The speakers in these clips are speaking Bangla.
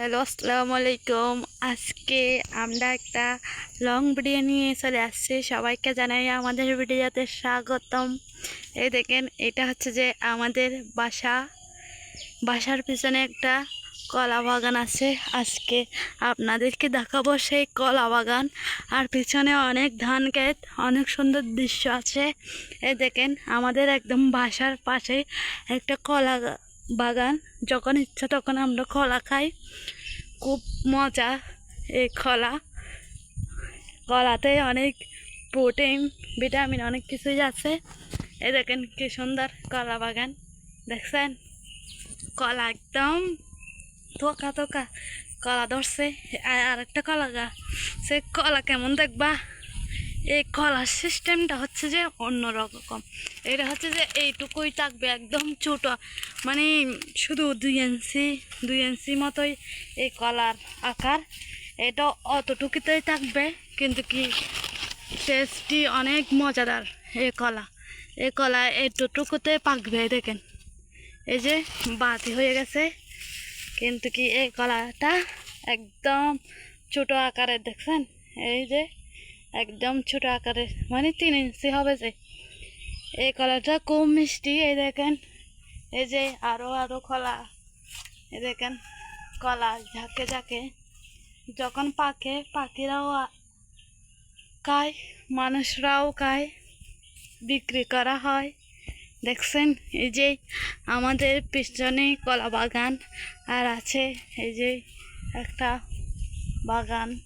হ্যালো, আসসালামু আলাইকুম। আজকে আমরা একটা লং ভিডিও নিয়ে চলে আসছি। সবাইকে জানাই আমাদের ভিডিওতে স্বাগতম। এই দেখেন, এটা হচ্ছে যে আমাদের বাসা। বাসার পিছনে একটা কলা বাগান আছে। আজকে আপনাদেরকে দেখাবো সেই কলা বাগান। আর পিছনে অনেক ধান ক্ষেত, অনেক সুন্দর দৃশ্য আছে। এই দেখেন, আমাদের একদম বাসার পাশে একটা কলা বাগান, যখন ইচ্ছা তখন আমরা কলা খাই। খুব মজা এই কলা কলাতে অনেক প্রোটিন ভিটামিন অনেক কিছুই আছে। এই দেখেন কি সুন্দর কলা বাগান। দেখছেন? কলা একদম থোকা থোকা। কলা ধরছে। আর একটা কলা গা সে কলা কেমন দেখবা? এই কলার সিস্টেমটা হচ্ছে যে অন্যরকম। এটা হচ্ছে যে এইটুকুই থাকবে, একদম ছোট। মানে শুধু দুই ইঞ্চি দুই ইঞ্চি মতোই এই কলার আকার। এটা অতটুকুতেই থাকবে, কিন্তু কি টেস্টি অনেক মজাদার এই কলা। এই কলা এইটুকুতে পাকবে, দেখেন। এই যে বাতি হয়ে গেছে, কিন্তু কি এই কলাটা একদম ছোট আকারের দেখছেন? এই যে একদম ছোট আকারের মানে তিন ইঞ্চি হবে যে। এই কলাটা খুব মিষ্টি, এই দেখেন। এই যে আরও আরও কলা, এই দেখেন। কলা ঝাঁকে ঝাঁকে, যখন পাকে, পাখিরাও খায়, মানুষরাও খায়, বিক্রি করা হয়। দেখছেন? এই যে আমাদের পিছনে কলা বাগান, আর আছে এই যে একটা বাগান।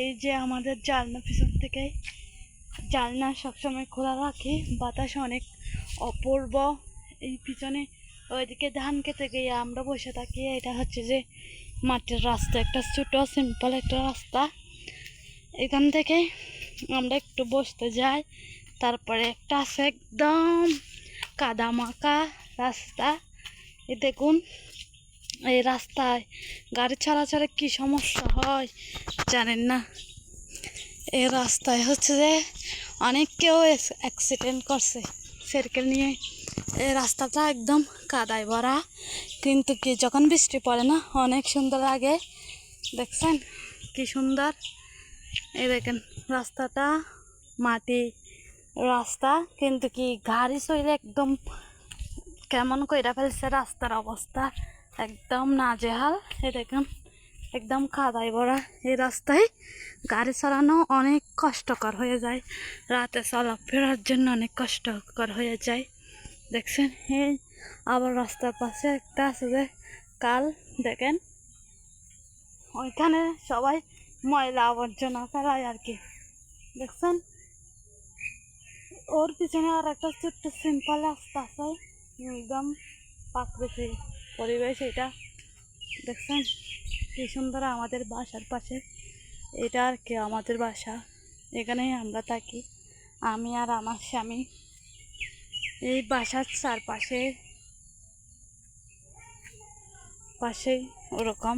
এই যে আমাদের জালনা পিছন থেকে জালনা সবসময় খোলা রাখি। বাতাস অনেক অপূর্ব। এই পিছনে ওইদিকে ধান খেতে গিয়ে আমরা বসে থাকি। এটা হচ্ছে যে মাটির রাস্তা, একটা ছোটো সিম্পল একটা রাস্তা। এখান থেকে আমরা একটু বসতে যাই। তারপরে একটা আছে একদম কাদা মাখা রাস্তা। এ দেখুন এই রাস্তায় গাড়ি চলাচলে কি সমস্যা হয় জানেন না। এই রাস্তায় হচ্ছে যে অনেক কেউ অ্যাক্সিডেন্ট করছে। সাইকেল নিয়ে এই রাস্তাটা একদম কাদায় ভরা। কিন্তু কি যখন বৃষ্টি পড়ে না, অনেক সুন্দর লাগে। দেখছেন কি সুন্দর? এই দেখেন রাস্তাটা মাটি রাস্তা, কিন্তু কি গাড়ি চলে একদম কেমন কইরা ফেলছে রাস্তার অবস্থা। একদম নাজেহাল এ দেখেন, একদম কাদায় ভরা এই রাস্তায়। গাড়ি চালানো অনেক কষ্টকর হয়ে যায়। রাতে চলাফেরার জন্য অনেক কষ্টকর হয়ে যায়। দেখছেন, এই আবার রাস্তার পাশে একটা আছে যে কাল, দেখেন, ওইখানে সবাই ময়লা আবর্জনা ফেলায় আর কি। দেখছেন, ওর পিছনে আর একটা ছোট্ট সিম্পল রাস্তা আছে, একদম প্রাকৃতিক পরিবেশ এটা। দেখছেন? কি সুন্দর আমাদের বাসার পাশে। এটা আর কি আমাদের বাসা। এখানেই আমরা থাকি। আমি আর আমার স্বামী এই বাসার চারপাশে পাশেই ওরকম।